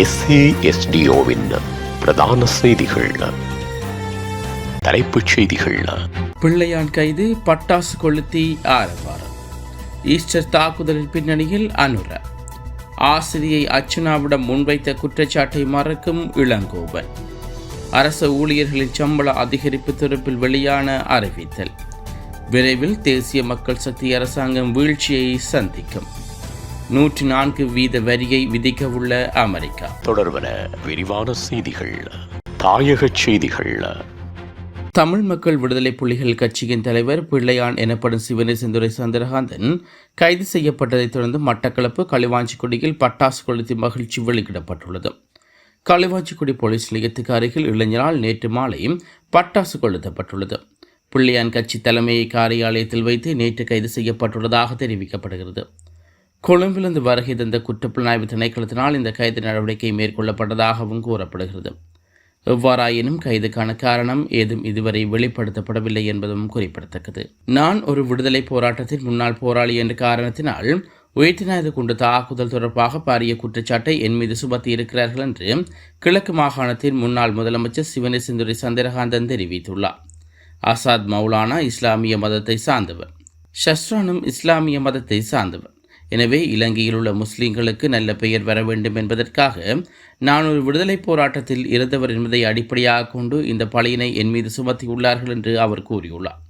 எஸ்ஏஎஸ்டிஓவின் பிரதான செய்திகள். தலைப்புச் செய்திகள். பிள்ளையான் கைது பட்டாசு கொளுத்தி ஆரவாரம். ஈஸ்டர் தாக்குதலின் பின்னணியில் அனுர. ஆசிரியை அர்ச்சனாவிடம் முன்வைத்த குற்றச்சாட்டை மறக்கும் இளங்கோவன். அரசு ஊழியர்களின் சம்பள அதிகரிப்பு தொடர்பில் வெளியான அறிவித்தல். விரைவில் தேசிய மக்கள் சக்தி அரசாங்கம் வீழ்ச்சியை சந்திக்கும். நூற்றி நான்கு வீத வரியை விதிக்கவுள்ள அமெரிக்கா. தொடர்பன விரிவான செய்திகள் தாயகச் செய்திகள். தமிழ் மக்கள் விடுதலை புலிகள் கட்சியின் தலைவர் பிள்ளையான் எனப்படும் சிவனேசந்துரை சந்திரகாந்தன் கைது செய்யப்பட்டதைத் தொடர்ந்து மட்டக்களப்பு களிவாஞ்சிக்குடியில் பட்டாசு கொளுத்தி மகிழ்ச்சி வெளியிடப்பட்டுள்ளது. களிவாஞ்சிக்குடி போலீஸ் நிலையத்துக்கு அருகில் இளைஞரால் நேற்று மாலை பட்டாசு கொளுத்தப்பட்டுள்ளது. பிள்ளையான் கட்சி தலைமையை காரியாலயத்தில் வைத்து நேற்று கைது செய்யப்பட்டுள்ளதாக தெரிவிக்கப்படுகிறது. கொழும்பிலிருந்து வருகை தந்த குற்றப்புலனாய்வு திணைக்களத்தினால் இந்த கைது நடவடிக்கை மேற்கொள்ளப்பட்டதாகவும் கூறப்படுகிறது. எவ்வாறாயினும் கைதுக்கான காரணம் ஏதும் இதுவரை வெளிப்படுத்தப்படவில்லை என்பதும் குறிப்பிடத்தக்கது. நான் ஒரு விடுதலை போராட்டத்தின் முன்னாள் போராளி என்ற காரணத்தினால் உயிர்த்தினாயது குண்டு தாக்குதல் தொடர்பாக பாரிய குற்றச்சாட்டை என் மீது சுமத்தி இருக்கிறார்கள் என்று கிழக்கு மாகாணத்தின் முன்னாள் முதலமைச்சர் சிவனேசந்துரை சந்திரகாந்தன் தெரிவித்துள்ளார். ஆசாத் மௌலானா இஸ்லாமிய மதத்தை சார்ந்தவர். ஷஸ்ரானும் இஸ்லாமிய மதத்தை சார்ந்தவர். எனவே இலங்கையில் உள்ள முஸ்லீம்களுக்கு நல்ல பெயர் வர வேண்டும் என்பதற்காக நான் ஒரு விடுதலை போராட்டத்தில் இருந்தவர் என்பதை அடிப்படையாக கொண்டு இந்த பழியினை என் மீது சுமத்தியுள்ளார்கள் என்று அவர் கூறியுள்ளார்.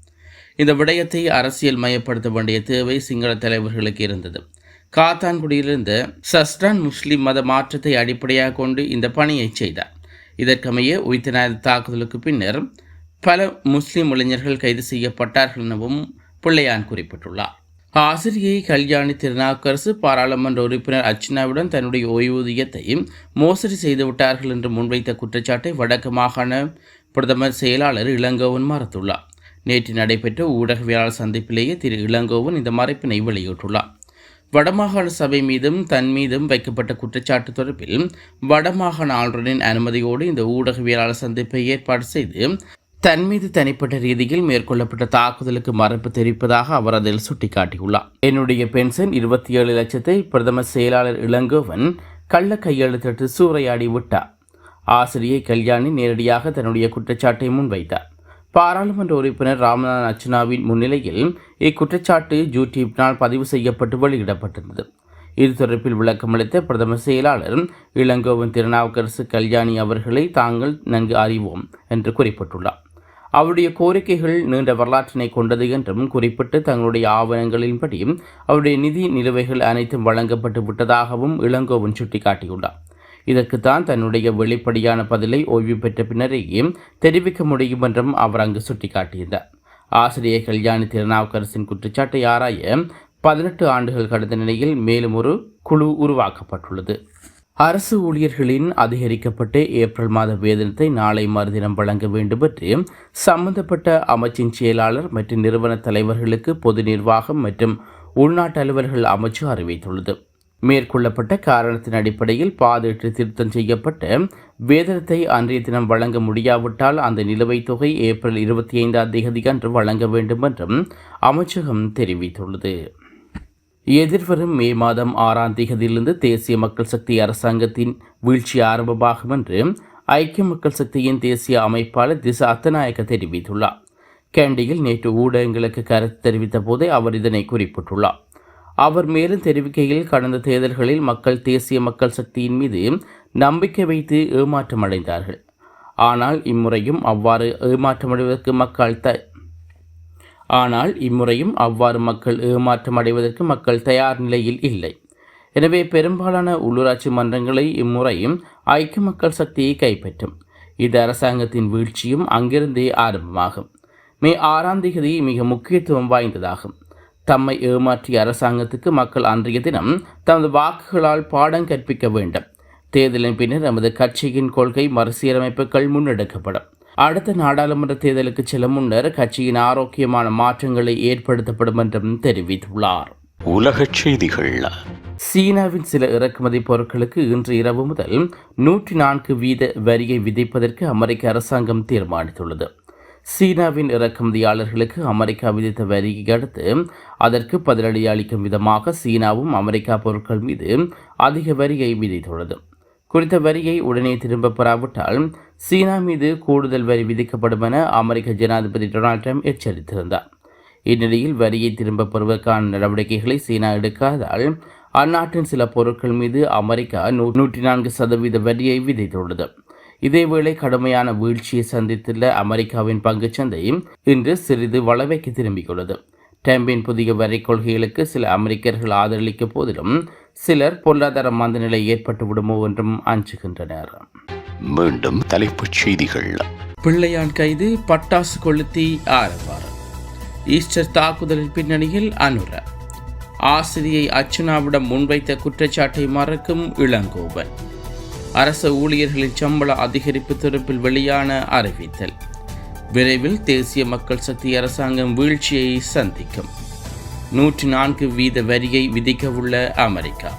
இந்த விடயத்தை அரசியல் மயப்படுத்த வேண்டிய தேவை சிங்கள தலைவர்களுக்கு இருந்தது. காத்தான்குடியிலிருந்த சஸ்டான் முஸ்லிம் மத மாற்றத்தை அடிப்படையாக கொண்டு இந்த பணியை செய்தார். இதற்கமைய உயிர்த்தநாத தாக்குதலுக்கு பின்னர் பல முஸ்லிம் இளைஞர்கள் கைது செய்யப்பட்டார்கள் எனவும் பிள்ளையான் குறிப்பிட்டுள்ளார். ஆசிரியை கல்யாணி திருநாவுக்கரசு பாராளுமன்ற உறுப்பினர் அர்ச்சனாவுடன் தன்னுடைய ஓய்வூதியத்தையும் மோசடி செய்துவிட்டார்கள் என்று முன்வைத்த குற்றச்சாட்டை வடக்கு மாகாண பிரதமர் செயலாளர் இளங்கோவன் மறுத்துள்ளார். நேற்று நடைபெற்ற ஊடகவியலாளர் சந்திப்பிலேயே திரு இளங்கோவன் இந்த மறைப்பினை வெளியிட்டுள்ளார். வடமாகாண சபை மீதும் தன் மீதும் வைக்கப்பட்ட குற்றச்சாட்டு தொடர்பில் வடமாகாண ஆளுநரின் அனுமதியோடு இந்த ஊடகவியலாளர் சந்திப்பை ஏற்பாடு செய்து தன் மீது தனிப்பட்ட ரீதியில் மேற்கொள்ளப்பட்ட தாக்குதலுக்கு மறுப்பு தெரிவிப்பதாக அவர் அதில் சுட்டிக்காட்டியுள்ளார். என்னுடைய பென்ஷன் இருபத்தி ஏழு லட்சத்தை பிரதமர் செயலாளர் இளங்கோவன் கள்ள கையெழுத்திட்டு சூறையாடி விட்டார். ஆசிரியை கல்யாணி நேரடியாக தன்னுடைய குற்றச்சாட்டை முன்வைத்தார். பாராளுமன்ற உறுப்பினர் ராமநாத் அர்ச்சனாவின் முன்னிலையில் இக்குற்றச்சாட்டு யூடியூப்னால் பதிவு செய்யப்பட்டு வெளியிடப்பட்டிருந்தது. இது தொடர்பில் விளக்கமளித்த பிரதமர் செயலாளர் இளங்கோவன் திருநாவுக்கரசு கல்யாணி அவர்களை தாங்கள் நன்கு அறிவோம் என்று குறிப்பிட்டுள்ளார். அவருடைய கோரிக்கைகள் நீண்ட வரலாற்றினை கொண்டது என்றும் குறிப்பிட்டு தங்களுடைய ஆவணங்களின்படி அவருடைய நிதி நிலுவைகள் அனைத்தும் வழங்கப்பட்டு விட்டதாகவும் இளங்கோவன் சுட்டிக்காட்டியுள்ளார். இதற்குத்தான் தன்னுடைய வெளிப்படையான பதிலை ஓய்வு பெற்ற பின்னரேயே தெரிவிக்க முடியும் என்றும் அவர் அங்கு சுட்டிக்காட்டியிருந்தார். ஆசிரியர் கல்யாணி திருநாவுக்கரசின் குற்றச்சாட்டை ஆராய பதினெட்டு ஆண்டுகள் கடந்த நிலையில் மேலும் ஒரு குழு உருவாக்கப்பட்டுள்ளது. அரசு ஊழியர்களின் அதிகரிக்கப்பட்ட ஏப்ரல் மாத வேதனத்தை நாளை மறுதினம் வழங்க வேண்டும் என்று சம்பந்தப்பட்ட அமைச்சின் செயலாளர் மற்றும் நிறுவன தலைவர்களுக்கு பொது நிர்வாகம் மற்றும் உள்நாட்டு அலுவலர்கள் அமைச்சு அறிவித்துள்ளது. மேற்கொள்ளப்பட்ட காரணத்தின் அடிப்படையில் பாதீட்டு திருத்தம் செய்யப்பட்ட வேதனத்தை அன்றைய தினம் வழங்க முடியாவிட்டால் அந்த நிலுவைத் தொகை ஏப்ரல் இருபத்தி ஐந்தாம் தேதி அன்று வழங்க வேண்டும் என்றும் அமைச்சகம் தெரிவித்துள்ளது. எதிர்வரும் மே மாதம் ஆறாம் தேதியிலிருந்து தேசிய மக்கள் சக்தி அரசாங்கத்தின் வீழ்ச்சி ஆரம்பமாகும் என்று ஐக்கிய மக்கள் சக்தியின் தேசிய அமைப்பாளர் திசா அத்தநாயக்க தெரிவித்துள்ளார். கேண்டியில் நேற்று ஊடகங்களுக்கு கருத்து தெரிவித்த போதே அவர் இதனை குறிப்பிட்டுள்ளார். அவர் மேலும் தெரிவிக்கையில் கடந்த தேர்தல்களில் மக்கள் தேசிய மக்கள் சக்தியின் மீது நம்பிக்கை வைத்து ஏமாற்றம் அடைந்தார்கள் ஆனால் இம்முறையும் அவ்வாறு ஏமாற்றமடைவதற்கு மக்கள் த ஆனால் இம்முறையும் அவ்வாறு மக்கள் ஏமாற்றம் அடைவதற்கு மக்கள் தயார் நிலையில் இல்லை. எனவே பெரும்பாலான உள்ளூராட்சி மன்றங்களை இம்முறையும் ஐக்கிய மக்கள் சக்தியை கைப்பற்றும். இது அரசாங்கத்தின் வீழ்ச்சியும் அங்கிருந்தே ஆரம்பமாகும். மே ஆறாம் தேதி மிக முக்கியத்துவம் வாய்ந்ததாகும். தம்மை ஏமாற்றிய அரசாங்கத்துக்கு மக்கள் அன்றைய தினம் தமது வாக்குகளால் பாடம் கற்பிக்க வேண்டும். தேர்தலின் பின்னர் நமது கட்சியின் கொள்கை மறுசீரமைப்புகள் முன்னெடுக்கப்படும். அடுத்த நாடாளுமன்ற தேர்தலுக்கு செல்லும் முன்னர் கட்சியின் ஆரோக்கியமான மாற்றங்களை ஏற்படுத்தப்படும் என்றும் தெரிவித்துள்ளார். உலகச் செய்திகள். சீனாவின் சில இறக்குமதி பொருட்களுக்கு இன்று இரவு முதல் நூற்றி நான்கு வீத வரியை விதிப்பதற்கு அமெரிக்க அரசாங்கம் தீர்மானித்துள்ளது. சீனாவின் இறக்குமதியாளர்களுக்கு அமெரிக்கா விதித்த வரியை அடுத்து அதற்கு பதிலடி அளிக்கும் விதமாக சீனாவும் அமெரிக்கா பொருட்கள் மீது அதிக வரியை விதித்துள்ளது. குறித்த வரியை உடனே திரும்ப பெறாவிட்டால் சீனா மீது கூடுதல் வரி விதிக்கப்படும் என அமெரிக்க ஜனாதிபதி டொனால்ட் ட்ரம்ப் எச்சரித்திருந்தார். இந்நிலையில் வரியை திரும்பப் பெறுவதற்கான நடவடிக்கைகளை சீனா எடுக்காதால் அந்நாட்டின் சில பொருட்கள் மீது அமெரிக்கா நூ- நூற்றி நான்கு சதவீத வரியை விதித்துள்ளது. இதேவேளை கடுமையான வீழ்ச்சியை சந்தித்துள்ள அமெரிக்காவின் பங்குச்சந்தை இன்று சிறிது வளவைக்கு திரும்பியுள்ளது. ட்ரம்பின் புதிய வரி கொள்கைகளுக்கு சில அமெரிக்கர்கள் ஆதரளிக்க போதிலும் சிலர் பொருளாதார மந்தநிலை ஏற்பட்டு விடுமோ என்றும் அஞ்சுகின்றனர். மீண்டும் தலைப்புச் செய்திகள். பிள்ளையான் கைது பட்டாசு கொளுத்தி ஆரவாரம். ஈஸ்டர் தாக்குதலின் பின்னணியில் அனுர. ஆசிரியை அர்ச்சனாவிடம் முன்வைத்த குற்றச்சாட்டை மறக்கும் இளங்கோவன். அரசு ஊழியர்களின் சம்பள அதிகரிப்பு தொடர்பில் வெளியான அறிவித்தல். விரைவில் தேசிய மக்கள் சக்தி அரசாங்கம் வீழ்ச்சியை சந்திக்கும். நூற்றி நான்கு வீத வரியை விதிக்கவுள்ள அமெரிக்கா.